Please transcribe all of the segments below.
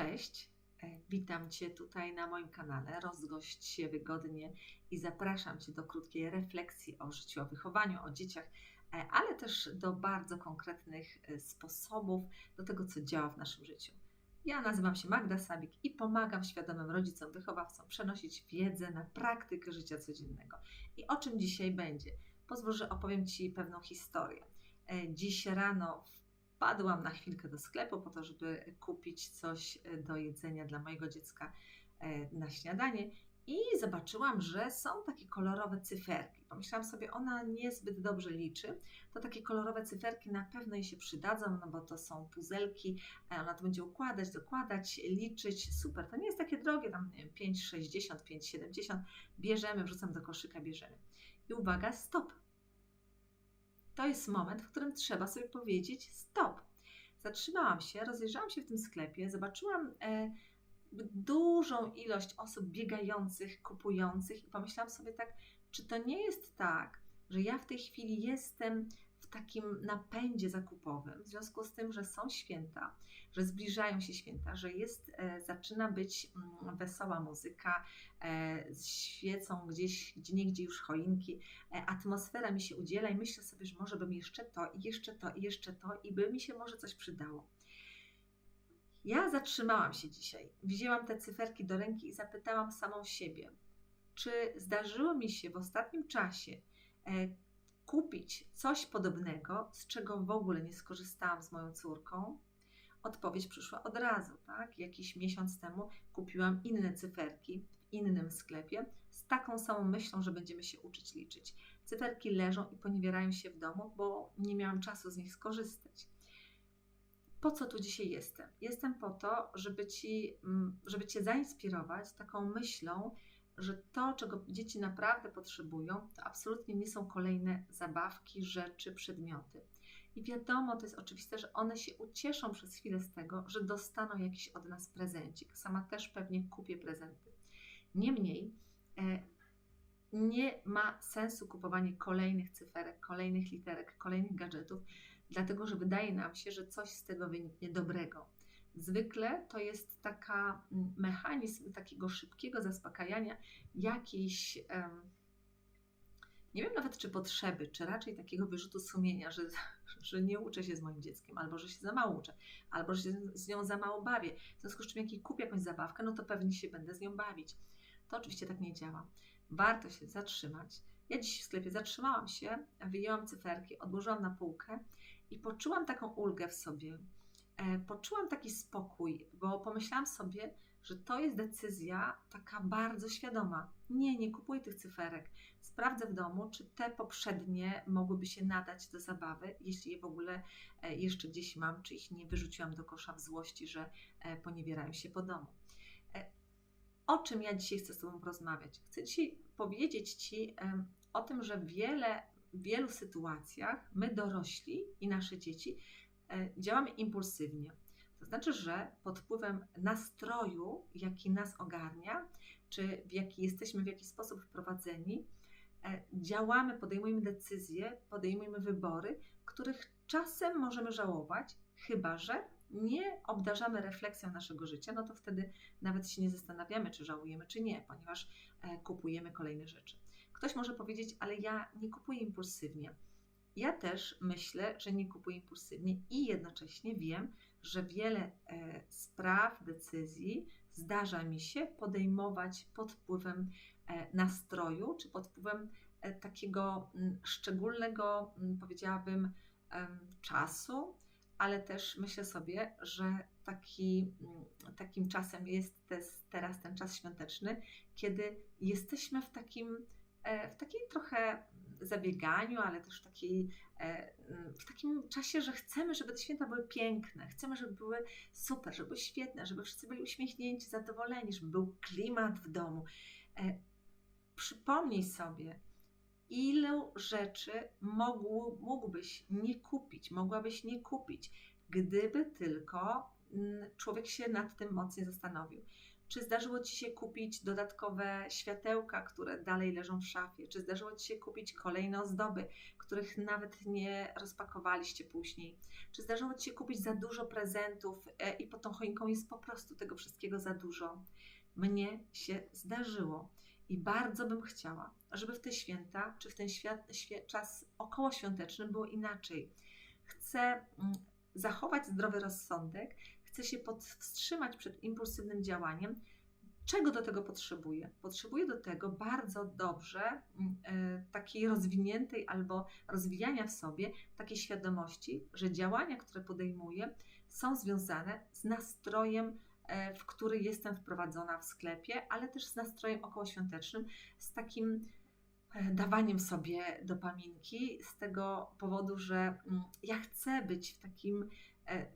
Cześć, e, witam Cię tutaj na moim kanale. Rozgość się wygodnie i zapraszam Cię do krótkiej refleksji o życiu, o wychowaniu, o dzieciach, e, ale też do bardzo konkretnych e, sposobów, do tego, co działa w naszym życiu. Ja nazywam się Magda Sabik i pomagam świadomym rodzicom, wychowawcom przenosić wiedzę na praktykę życia codziennego. I o czym dzisiaj będzie? Pozwól, że opowiem Ci pewną historię. Dziś rano wpadłam na chwilkę do sklepu po to, żeby kupić coś e, do jedzenia dla mojego dziecka e, na śniadanie i zobaczyłam, że są takie kolorowe cyferki. Pomyślałam sobie, ona niezbyt dobrze liczy. To takie kolorowe cyferki na pewno jej się przydadzą, no bo to są puzelki, e, ona to będzie układać, dokładać, liczyć. Super, to nie jest takie drogie, tam nie wiem, 5,60, 5,70. Bierzemy, wrzucam do koszyka, bierzemy. I uwaga, stop to jest moment, w którym trzeba sobie powiedzieć stop. Zatrzymałam się, rozejrzałam się w tym sklepie, zobaczyłam e, dużą ilość osób biegających, kupujących i pomyślałam sobie tak, czy to nie jest tak, że ja w tej chwili jestem takim napędzie zakupowym, w związku z tym, że są święta, że zbliżają się święta, że jest, e, zaczyna być mm, wesoła muzyka, e, świecą gdzieś, gdzie niegdzie już choinki, e, atmosfera mi się udziela i myślę sobie, że może bym jeszcze to i jeszcze to i jeszcze to i by mi się może coś przydało. Ja zatrzymałam się dzisiaj, wzięłam te cyferki do ręki i zapytałam samą siebie, czy zdarzyło mi się w ostatnim czasie kupić coś podobnego, z czego w ogóle nie skorzystałam z moją córką? Odpowiedź przyszła od razu, tak? Jakiś miesiąc temu kupiłam inne cyferki w innym sklepie z taką samą myślą, że będziemy się uczyć liczyć. Cyferki leżą i poniewierają się w domu, bo nie miałam czasu z nich skorzystać. Po co tu dzisiaj jestem? Jestem po to, żeby, ci, mm, żeby Cię zainspirować taką myślą, że to, czego dzieci naprawdę potrzebują, to absolutnie nie są kolejne zabawki, rzeczy, przedmioty. I wiadomo, to jest oczywiste, że one się ucieszą przez chwilę z tego, że dostaną jakiś od nas prezencik. Sama też pewnie kupię prezenty. Niemniej e, nie ma sensu kupowanie kolejnych cyferek, kolejnych literek, kolejnych gadżetów, dlatego że wydaje nam się, że coś z tego wyniknie dobrego. Zwykle to jest taka mm, mechanizm takiego szybkiego zaspokajania jakiejś, nie wiem nawet czy potrzeby, czy raczej takiego wyrzutu sumienia, że, że nie uczę się z moim dzieckiem, albo że się za mało uczę, albo że się z nią za mało bawię. W związku z czym, jak jej kupię jakąś zabawkę, no to pewnie się będę z nią bawić. To oczywiście tak nie działa. Warto się zatrzymać. Ja dziś w sklepie zatrzymałam się, wyjęłam cyferki, odłożyłam na półkę i poczułam taką ulgę w sobie poczułam taki spokój, bo pomyślałam sobie, że to jest decyzja taka bardzo świadoma. Nie, nie kupuję tych cyferek. Sprawdzę w domu, czy te poprzednie mogłyby się nadać do zabawy, jeśli je w ogóle e, jeszcze gdzieś mam, czy ich nie wyrzuciłam do kosza w złości, że e, poniewierają się po domu. O czym ja dzisiaj chcę z Tobą porozmawiać? Chcę Ci powiedzieć Ci o tym, że wiele, w wielu sytuacjach my dorośli i nasze dzieci E, działamy impulsywnie. To znaczy, że pod wpływem nastroju, jaki nas ogarnia, czy w jaki jesteśmy w jakiś sposób wprowadzeni, e, działamy, podejmujemy decyzje, podejmujemy wybory, których czasem możemy żałować, chyba że nie obdarzamy refleksją naszego życia, no to wtedy nawet się nie zastanawiamy, czy żałujemy, czy nie, ponieważ e, kupujemy kolejne rzeczy. Ktoś może powiedzieć, ale ja nie kupuję impulsywnie. Ja też myślę, że nie kupuję impulsywnie i jednocześnie wiem, że wiele e, spraw, decyzji zdarza mi się podejmować pod wpływem e, nastroju czy pod wpływem e, takiego szczególnego, powiedziałabym, czasu, ale też myślę sobie, że taki, takim czasem jest teraz ten czas świąteczny, kiedy jesteśmy w takim, w takiej trochę zabieganiu, ale też w, takiej, e, w takim czasie, że chcemy, żeby te święta były piękne, chcemy, żeby były super, żeby były świetne, żeby wszyscy byli uśmiechnięci, zadowoleni, żeby był klimat w domu. E, przypomnij sobie, ilu rzeczy mógł, mógłbyś nie kupić, mogłabyś nie kupić, gdyby tylko człowiek się nad tym mocniej zastanowił. Czy zdarzyło Ci się kupić dodatkowe światełka, które dalej leżą w szafie? Czy zdarzyło Ci się kupić kolejne ozdoby, których nawet nie rozpakowaliście później? Czy zdarzyło Ci się kupić za dużo prezentów e, i pod tą choinką jest po prostu tego wszystkiego za dużo? Mnie się zdarzyło. I bardzo bym chciała, żeby w te święta, czy w ten świat, czas okołoświąteczny było inaczej. Chcę mm, zachować zdrowy rozsądek, chcę się powstrzymać przed impulsywnym działaniem. Czego do tego potrzebuję? Potrzebuję do tego bardzo dobrze mm, e, takiej rozwiniętej albo rozwijania w sobie takiej świadomości, że działania, które podejmuję, są związane z nastrojem, e, w który jestem wprowadzona w sklepie, ale też z nastrojem okołoświątecznym, z takim e, dawaniem sobie dopaminki, z tego powodu, że mm, ja chcę być w takim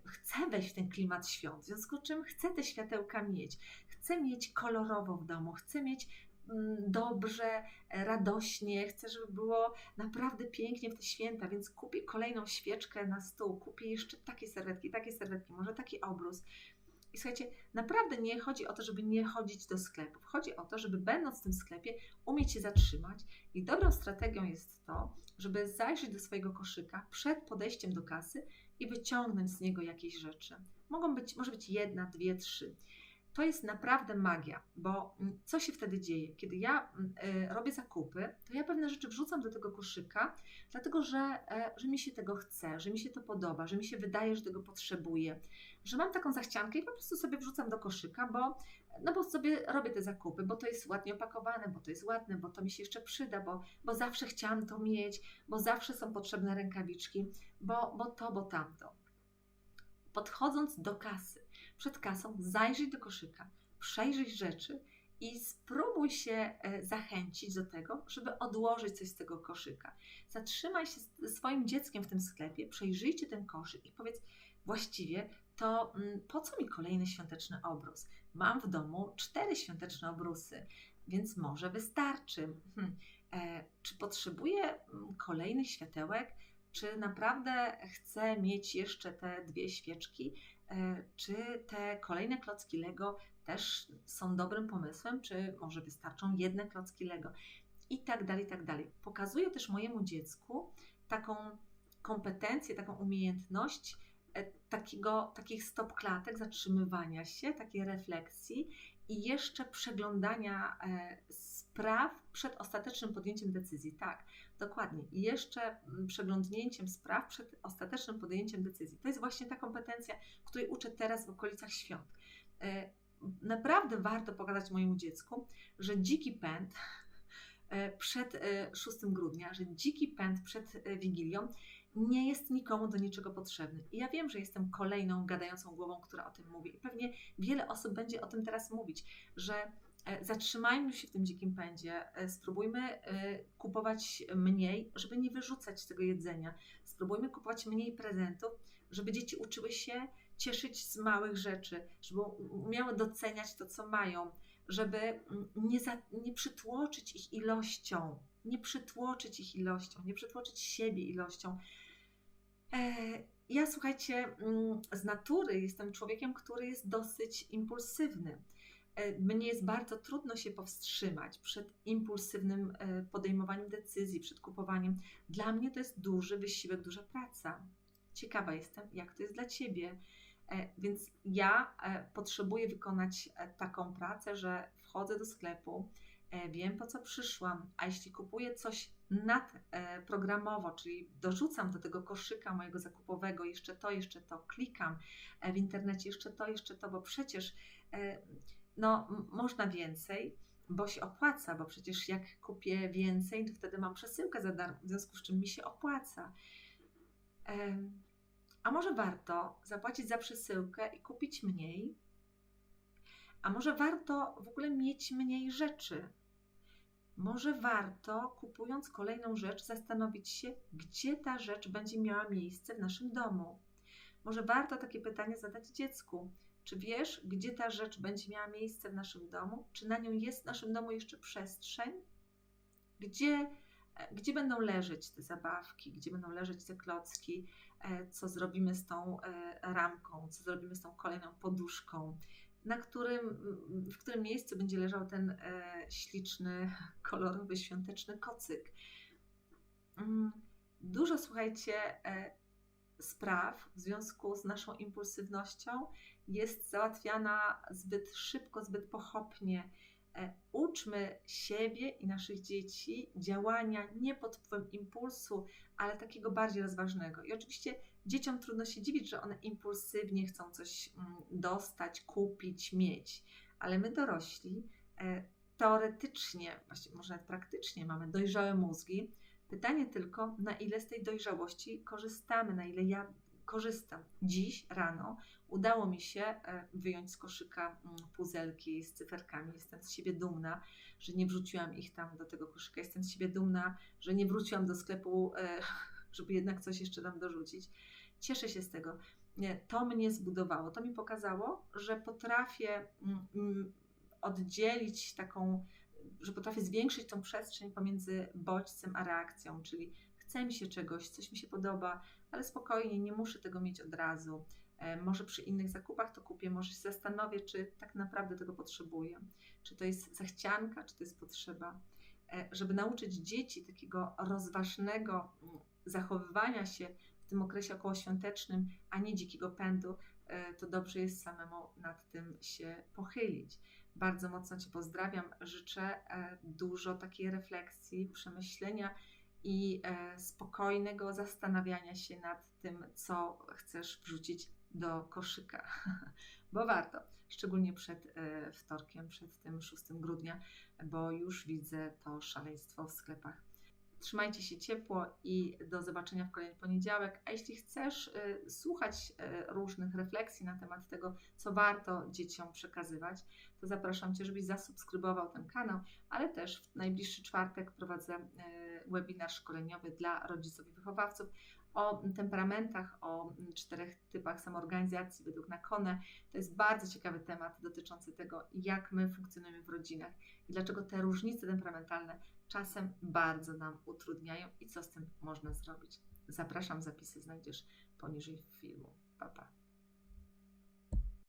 chcę wejść w ten klimat świąt, w związku z czym chcę te światełka mieć, chcę mieć kolorowo w domu, chcę mieć mm, dobrze, e, radośnie, chcę, żeby było naprawdę pięknie w te święta, więc kupię kolejną świeczkę na stół, kupię jeszcze takie serwetki, takie serwetki, może taki obrus. I słuchajcie, naprawdę nie chodzi o to, żeby nie chodzić do sklepów. Chodzi o to, żeby będąc w tym sklepie, umieć się zatrzymać. I dobrą strategią jest to, żeby zajrzeć do swojego koszyka przed podejściem do kasy i wyciągnąć z niego jakieś rzeczy. Mogą być, może być jedna, dwie, trzy. To jest naprawdę magia, bo mm, co się wtedy dzieje? Kiedy ja mm, e, robię zakupy, to ja pewne rzeczy wrzucam do tego koszyka, dlatego że, e, że mi się tego chce, że mi się to podoba, że mi się wydaje, że tego potrzebuję, że mam taką zachciankę i po prostu sobie wrzucam do koszyka, bo, no bo sobie robię te zakupy, bo to jest ładnie opakowane, bo to jest ładne, bo to mi się jeszcze przyda, bo, bo zawsze chciałam to mieć, bo zawsze są potrzebne rękawiczki, bo, bo to, bo tamto. Podchodząc do kasy, przed kasą zajrzyj do koszyka, przejrzyj rzeczy i spróbuj się e, zachęcić do tego, żeby odłożyć coś z tego koszyka. Zatrzymaj się ze swoim dzieckiem w tym sklepie, przejrzyjcie ten koszyk i powiedz, właściwie to mm, po co mi kolejny świąteczny obrus? Mam w domu cztery świąteczne obrusy, więc może wystarczy. Hmm. E, czy potrzebuję mm, kolejnych światełek? Czy naprawdę chcę mieć jeszcze te dwie świeczki? E, czy te kolejne klocki Lego też są dobrym pomysłem, czy może wystarczą jedne klocki Lego? I tak dalej, i tak dalej. Pokazuję też mojemu dziecku taką kompetencję, taką umiejętność E, takiego, takich stop klatek, zatrzymywania się, takiej refleksji i jeszcze przeglądania e, spraw przed ostatecznym podjęciem decyzji. Tak, dokładnie. I jeszcze mm, przeglądnięciem spraw przed ostatecznym podjęciem decyzji. To jest właśnie ta kompetencja, której uczę teraz w okolicach świąt. E, naprawdę warto pokazać mojemu dziecku, że dziki pęd przed 6 grudnia, że dziki pęd przed Wigilią nie jest nikomu do niczego potrzebny. I ja wiem, że jestem kolejną gadającą głową, która o tym mówi. I pewnie wiele osób będzie o tym teraz mówić, że e, zatrzymajmy się w tym dzikim pędzie, e, spróbujmy e, kupować mniej, żeby nie wyrzucać tego jedzenia, spróbujmy kupować mniej prezentów, żeby dzieci uczyły się cieszyć z małych rzeczy, żeby umiały doceniać to, co mają, żeby mm, nie, za, nie przytłoczyć ich ilością, nie przytłoczyć ich ilością, nie przytłoczyć siebie ilością, ja słuchajcie, mm, z natury jestem człowiekiem, który jest dosyć impulsywny. E, mnie jest bardzo trudno się powstrzymać przed impulsywnym e, podejmowaniem decyzji, przed kupowaniem. Dla mnie to jest duży wysiłek, duża praca. Ciekawa jestem, jak to jest dla ciebie. Więc ja potrzebuję wykonać taką pracę, że wchodzę do sklepu, wiem po co przyszłam, a jeśli kupuję coś nadprogramowo, czyli dorzucam do tego koszyka mojego zakupowego jeszcze to, jeszcze to, klikam e, w internecie jeszcze to, jeszcze to, bo przecież e, no, można więcej, bo się opłaca, bo przecież jak kupię więcej, to wtedy mam przesyłkę za darmo, w związku z czym mi się opłaca. A może warto zapłacić za przesyłkę i kupić mniej? A może warto w ogóle mieć mniej rzeczy? może warto, kupując kolejną rzecz, zastanowić się, gdzie ta rzecz będzie miała miejsce w naszym domu. Może warto takie pytanie zadać dziecku. Czy wiesz, gdzie ta rzecz będzie miała miejsce w naszym domu? Czy na nią jest w naszym domu jeszcze przestrzeń? Gdzie, e, gdzie będą leżeć te zabawki? Gdzie będą leżeć te klocki? E, co zrobimy z tą e, ramką? Co zrobimy z tą kolejną poduszką? Na którym, w którym miejscu będzie leżał ten e, śliczny, kolorowy, świąteczny kocyk. Mm, dużo, słuchajcie, e, spraw w związku z naszą impulsywnością jest załatwiana zbyt szybko, zbyt pochopnie. E, uczmy siebie i naszych dzieci działania nie pod wpływem impulsu, ale takiego bardziej rozważnego. I oczywiście dzieciom trudno się dziwić, że one impulsywnie chcą coś mm, dostać, kupić, mieć, ale my dorośli e, teoretycznie, właściwie może praktycznie mamy dojrzałe mózgi. Pytanie tylko, na ile z tej dojrzałości korzystamy, na ile ja korzystam. Dziś rano udało mi się e, wyjąć z koszyka mm, puzelki z cyferkami. Jestem z siebie dumna, że nie wrzuciłam ich tam do tego koszyka. Jestem z siebie dumna, że nie wróciłam do sklepu, e, żeby jednak coś jeszcze tam dorzucić. Cieszę się z tego. To mnie zbudowało. To mi pokazało, że potrafię mm, mm, oddzielić taką, że potrafię zwiększyć tą przestrzeń pomiędzy bodźcem a reakcją, czyli chce mi się czegoś, coś mi się podoba, ale spokojnie, nie muszę tego mieć od razu. E, może przy innych zakupach to kupię, może się zastanowię, czy tak naprawdę tego potrzebuję, czy to jest zachcianka, czy to jest potrzeba. E, żeby nauczyć dzieci takiego rozważnego mm, zachowywania się w tym okresie okołoświątecznym, a nie dzikiego pędu, e, to dobrze jest samemu nad tym się pochylić. Bardzo mocno Cię pozdrawiam. Życzę dużo takiej refleksji, przemyślenia i e, spokojnego zastanawiania się nad tym, co chcesz wrzucić do koszyka, bo warto, szczególnie przed e, wtorkiem, przed tym 6 grudnia, bo już widzę to szaleństwo w sklepach. Trzymajcie się ciepło i do zobaczenia w kolejny poniedziałek. A jeśli chcesz y, słuchać y, różnych refleksji na temat tego, co warto dzieciom przekazywać, to zapraszam Cię, żebyś zasubskrybował ten kanał, ale też w najbliższy czwartek prowadzę y, webinar szkoleniowy dla rodziców i wychowawców o temperamentach, o czterech typach samoorganizacji według Nakone. To jest bardzo ciekawy temat dotyczący tego, jak my funkcjonujemy w rodzinach i dlaczego te różnice temperamentalne czasem bardzo nam utrudniają i co z tym można zrobić. Zapraszam, zapisy znajdziesz poniżej filmu. Pa, pa.